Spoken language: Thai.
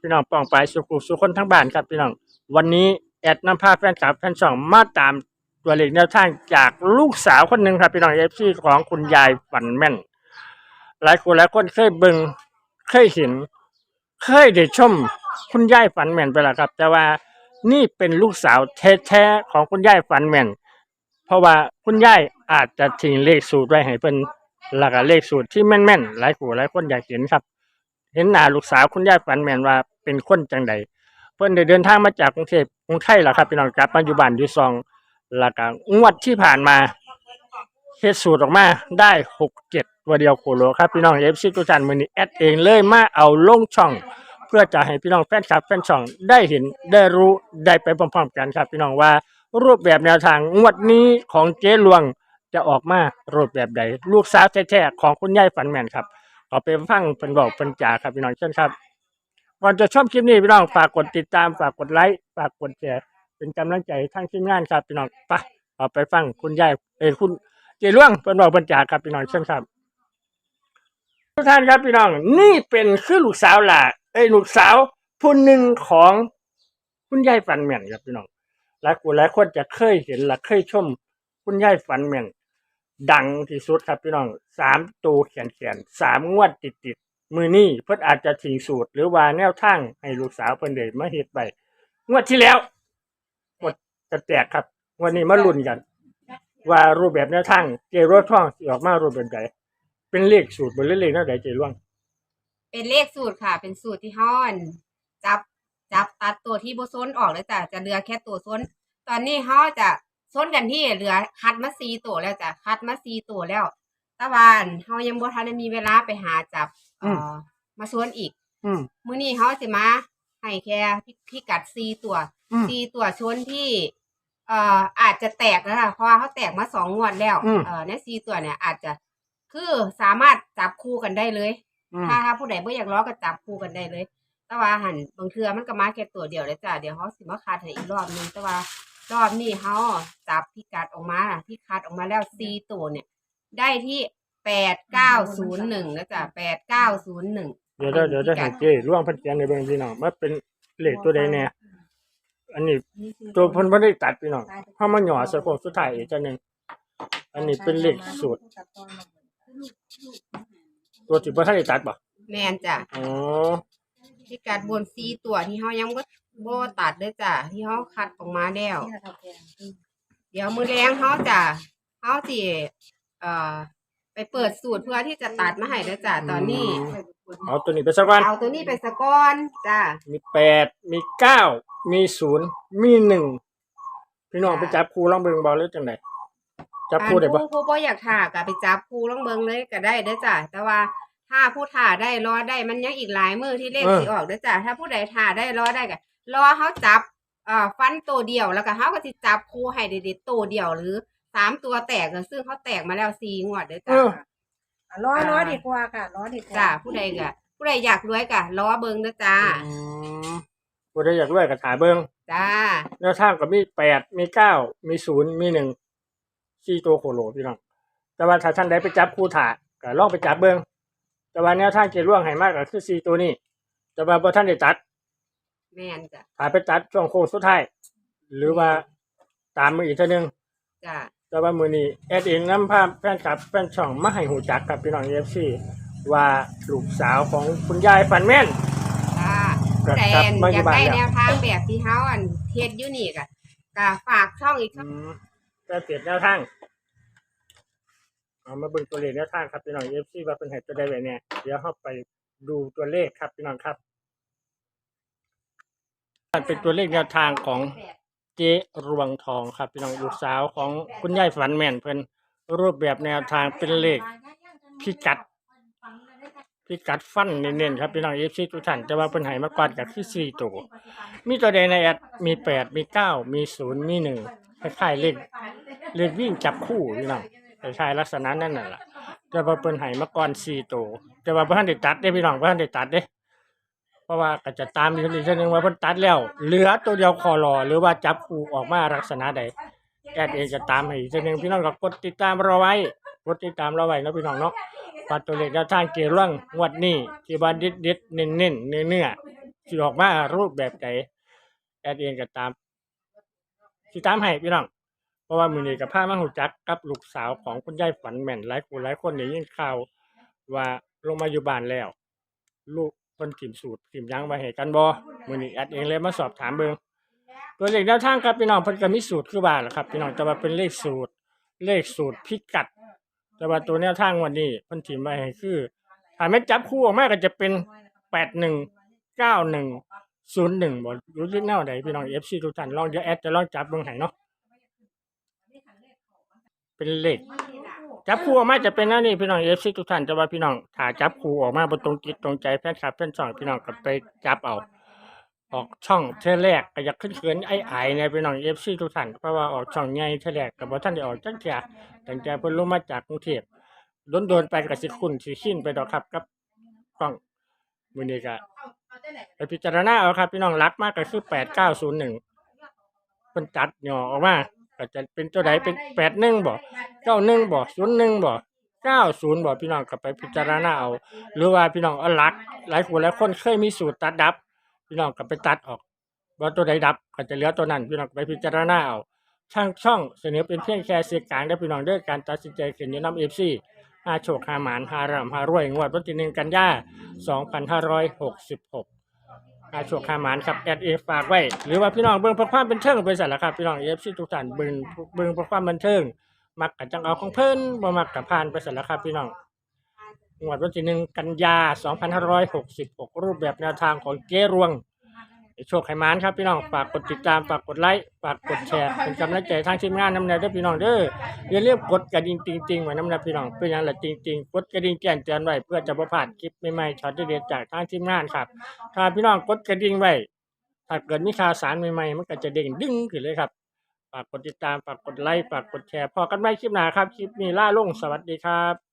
พี่น้องป้องไปสุขุสุขคนทั้งบ้านครับพี่น้อง วันนี้แอดนำพาแฟนคลับแฟนช่องมาตามตัวเลขแนวทางจากลูกสาวคนหนึ่งครับพี่น้องเอฟซีของคุณยายฝันแม่น หลายคนหลายคนเคยเบิ่งเคยเห็น เคยได้ชม คุณยายฝันแม่นไปแล้วครับ แต่ว่านี่เป็นลูกสาวแท้ๆของคุณยายฝันแม่น เพราะว่าคุณยายอาจจะทิ้งเลขสูตรไว้ให้เป็นหลักเลขสูตรที่แม่นๆหลายผู้หลายคนอยากเห็นครับ เห็นหน้าลูกสาวคุณยายฝันแมนว่าเป็นคนจังใดเพิ่นได้เดินทางมาจากกรุงเทพกรุงไทยแล้วครับพี่น้องกลับมาอยู่บ้านอยู่ซองล้วก็งวดที่ผ่านมาเฮ็ดสูตรออกมาได้หกเจ็ดตัวเดียวโคโลครับพี่น้องเอฟซีทุกท่านมือนี้แอดเองเลยมาเอาลงช่อง เพื่อจะให้พี่น้องแฟนคลับแฟนช่องได้เห็นได้รู้ได้ไปพร้อมๆกันครับ พี่น้องว่ารูปแบบแนวทางงวดนี้ของเจ๊ลวงจะออกมารูปแบบใด ลูกสาวแท้ๆของคุณยายฝันแมนครับ ขอไปฟังเป็นบอกเป็นจ่าครับพี่น้องเช่นครับก่อนจะชมคลิปนี้พี่น้องฝากกดติดตามฝากกดไลค์ฝากกดแชร์เป็นกำลังใจให้ทั้งทีมงานครับพี่น้องไปขอไปฟังคุณยายเอยคุณเจร่วงเป็นบอกเป็นจ่าครับพี่น้องเช่นครับทุกท่านครับพี่น้องนี่เป็นคือลูกสาวหล่ะเอ้ลูกสาวผู้หนึ่งของคุณยายฝันแม่นครับพี่น้องหลายคนหลายคนจะเคยเห็นและเคยชม คุณยายฝันแม่น ดังที่สุดครับพี่น้องสามตัวแขนแขนสามงวดติดติดๆมือนี่เพิ่นอาจจะทิ้งสูตร หรือว่าแนวทางให้ลูกสาวเพิ่นเดมาเฮ็ดไปงวดที่แล้วงวดจะแตกครับวันนี้มาลุ้นกัน ว่ารูปแบบแนวทางเจรวดท่องสิออกมารูปแบบใดเป็นเลขสูตรบนเลขแนวใดเจร่วงเป็นเลขสูตรค่ะ เป็นสูตรที่ห้อน จับจับตัดตัวที่โบซ้นออกเลยจ้ะจะเหลือแค่ตัวซ้นตอนนี้เขาจะ ซ้นกันที่เหลือคัดมาซีตัวแล้วจ้ะคัดมาซีตัวแล้วแตะวันเขายังบ่ทันได้มีเวลาไปหาจับเอ่อมาซ้นอีกอืม มื้อนี้เขาสิมาให้แค่พิพิกัดซีตัวอืมซีตัวชนที่เอ่ออาจจะแตกแล้วค่ะเพราะว่าเขาแตกมาสองงวดแล้วอืม เอ่อในซีตัวเนี่ยอาจจะคือสามารถจับคู่กันได้เลย อืม ถ้าถ้าผู้ใดบ่อยากล้อก็จับคู่กันได้เลย แต่ว่าหันบางเทื่อมันก็มาแค่ตัวเดียวเลยจ้ะเดี๋ยวเขาสิมาคัดให้อีกรอบนึงแต่ว่า รอบนี้เขาจับพิกัดออกมาน่ะที่คัดออกมาแล้วซีตัวเนี่ย ได้ที่แปดเก้าศูนย์หนึ่งนะจ๊ะแปดเก้าศูนย์หนึ่งเดี๋ยวเดี๋ยวเดี๋ยวจะให้เจร่วงเพันเขียนในเบิ่งพี่น้องว่าเป็นเลขตัวใดแน่อันนี้ตัวเพิ่นบ่ได้ตัดพี่น้องเฮามาหย่อใส่โค้งสุดท้ายอีกจังหนึงอันนี้เป็นเลขสูตร ตัวที่บ่ทันได้ตัดบ่แมนจ้ะอ๋อ พิกัดบนซีตัวที่เขายังบ่บ่ตัดเลยจ้ะที่เขาคัดออกมาแล้วเดี๋ยวมือแรงเขาจะเขาสิเอ่อไปเปิดสูตรเพื่อที่จะตัดมาให้แล้วจ้ะตอนนี้ เอาตัวนี้ไปสักวันเอาตัวนี้ไปสะก้อนจ้ะ มีแปดมีเก้ามีศูนย์มีหนึ่งพี่น้องไปจับคู่ลองเบิ่งบ่หรือจังไดจับคู่ได้บ่อันผู้ผู้บ่อยากถ่าก็ไปจับคู่ลองเบิ่งเลยก็ได้เด้อจ้ะแต่ว่า ถ้าผู้ถ่าได้รอได้มันยังอีกหลายมือที่เลขสิออกเด้อจ้ะถ้าผู้ใดถ่าได้รอได้ก็รอเขาจับเอ่อฟันตัวเดียวแล้วก็เขาก็สิจับคู่ให้เด็ดๆตัวเดียวหรือสามตัวแตกก็ซึ่งเขาแตกมาแล้วสี่งวดเด้อเอจ้ะอร้อยร้อยดีกว่าค่ะร้อยดีกว่าจ้าผู้ใดก็ผู้ใดอยากรวยก็ล้อเบิงนะจ้าอืมบ่ได้อยากรวยก็ถ่ายเบิ่งจ้าแนวทางก็มีแปดมีเก้ามีศูนย์มีหนึ่งสี่ตัวโคโลพี่น้องแต่ว่าถ้าท่านใดไปจับคู่ถ่าก็ลองไปจับเบิ่ง แต่ว่าแนวทางเกล่วงให้มากก็คือสี่ตัวนี้ แต่ว่าบ่ท่านได้ตัดแม่นจ้ะถ่ายไปตัดช่วงโค้งสุดท้ายหรือว่าตามมืออีกเท่านึง จ้าแต่ว่ามือนี้แอดเองนำภาพแฟนคลับแฟนช่องมาให้หูจักกับพี่น้องเอฟซีว่าลูกสาวของคุณยายฟันแม่น จ้าครับผู้ใดครับอันมาออยายู่กบ้านได้แล้วแนวทางแบบที่เฮาอันเฮ็ดอยู่นี่ก็ก็ฝากช่องอีกช่อืองมแต่เปลี่ยนแนวทาง เอามาเบิ่งตัวเลขแนวทางครับพี่น้องเอฟซีว่าเป็นให้ตัวใดไว้เนี่ยเดี๋ยวเราไปดูตัวเลขครับพี่น้องครับมันเป็นตัวเลขแนวทางของเจ๊รวงทองครับพี่น้องลูกสาวของคุณยายฝันแม่นเพิ่นรูปแบบแนวทางเป็นเลขพิกัด พิกัดฟันเน้นๆครับพี่น้องเอฟซีทุกท่านแต่ว่าเพิ่นให้มากกว่ากับที่สี่ตัวมีตัวใดในแอดมีแปดมีเก้ามีศูนย์มีหนึ่งคล้ายๆเลขเลขวิ่งจับคู่พี่น้อง คล้ายลักษณะนั่นน่ะล่ะแต่ว่าเพิ่นให้มาก่อนสี่ตัวแต่ว่าเพิ่นได้ตัดเด้พี่น้องเพิ่นได้ตัดเด้เพราะว่าก็จะตามอีกทีนึงว่าเพิ่นตัดแล้ว เหลือตัวเดียวคอรอหรือว่าจับคู่ออกมาลักษณะใดแอดเองจะตามให้อีกทีนึงพี่น้องก็กดติดตามเราไว้กดติดตามเราไว้นะพี่น้องเนาะปัดตัวเลขแนวทางเกล่องงวดนี้ที่ว่าดิดดิดเน้นเน้นเนื้อเนื้อออกมารูปแบบใดแอดเองก็ตามสิตามให้พี่น้อง เพราะว่ามือนี้ก็พามาฮู้จักกับลูกสาวของคุณยายฝันแม่นหลายคนหลายคนได้ยินข่าวว่าลงมาอยู่บ้านแล้ว ลูกเพิ่นถิ่มสูตรถิ่มยังไว้ให้กันบ่มื้อนี้แอดเองเลยมาสอบถามเบิงตัวเลขแนวทางครับพี่น้องพิ่นก็มีสูตรคือบ้านล่ะครับพี่น้องแต่ว่าเป็นเลขสูตร เลขสูตรพิกัดแต่ว่าตัวแนวทางวันนี้พิ่นถิ่มไว้ให้คือถ้าแม่จับคู่ออกมาก็จะเป็น81 91 01บ่รู้สึกแนวใดพี่น้อง FC ทุกท่านลองเดี๋ยวแอดจะลองจับเบิงให้เนาะ เป็นเหลขจับคู่ออกมาจะเป็นอันนี้พี่น้องเอฟซีทุกท่านแต่ว่าพี่น้องถ้าจับคู่ออกมาบนตรงจิตตรงใจแฟนคลับแฟนช่องพี่น้องก็ไปจับเอา ออกช่องเทแรกก็อยากขึ้นเขินไอ้ไอ้ในยพี่น้องเอฟซีทุกท่านเพราะว่าออกช่องใหญ่เทแรกก็บ่ท่านได้ออกจังเที่ยตั้งแต่เพิ่นลงมาจากกรุงเทพโดนไปก็สิคุ้นสิชินไปดอกครับกับกล้องมือนี้ก็ไปพิจารณาเอาครับ พี่น้องรักมากก็คือ8901เพิ่นตัดหย่อออกมา ก็จะเป็นตัวใดเป็น81บ่เก้าหนึ่งบ่ศูนย์หนึ่งบ่เก้าศูนย์บ่พี่น้องก็ไปพิจารณาเอา หรือว่าพี่น้องเอาหลัก หลายคนหลายคนเคยมีสูตรตัดดับ พี่น้องก็ไปตัดออกว่าตัวใดดับก็จะเหลือตัวนั้น พี่น้องก็ไปพิจารณาเอาช่างช่องเสนอเป็นเพียงแค่สื่อกลางได้อพี่น้องเด้อการตัดสินใจขึ้นอยู่นำ FC หาโชคหาหมานหารำหารวยงวดวันที่หนึ่งกันยา2566 อาโชคามานครับแอดเอฝากไว้ หรือว่าพี่น้องเบิ่งเพื่อความเป็นเทิงไปสั่นละครับพี่น้อง FC ทุกท่านเบิ่งเบิ่งเพื่อความบันเทิงมักกับจังเอาของเพิ่นบ่มักกับผ่านไปเสร็จแล้วครับพี่น้องงวดวันที่หนึ่งกันยา 2566 รูปแบบแนวทางของเจรวง โชคให้หมานครับพี่น้องฝากกดติดตามฝากกดไลค์ฝากกดแชร์เป็นกำลังใจทางทีมงานน้ำแนวด้วยพี่น้องเด้ออย่าลืมกดกระดิ่งจริงๆไว้น้ำแนวพี่น้องเป็นอย่างละจริงๆกดกระดิ่งแจ้งเตือนไว้เพื่อจะบ่พลาดคลิปใหม่ๆช็อตเด็ดๆจากทางทีมงานครับถ้าพี่น้องกดกระดิ่งไว้ถ้าเกิดมีข่าวสารใหม่ๆมันก็จะเด้งดึงขึ้นเลยครับฝากกดติดตามฝากกดไลค์ฝากกดแชร์พอกันไม่คลิปหน้าครับคลิปนี้ล่าลงสวัสดีครับ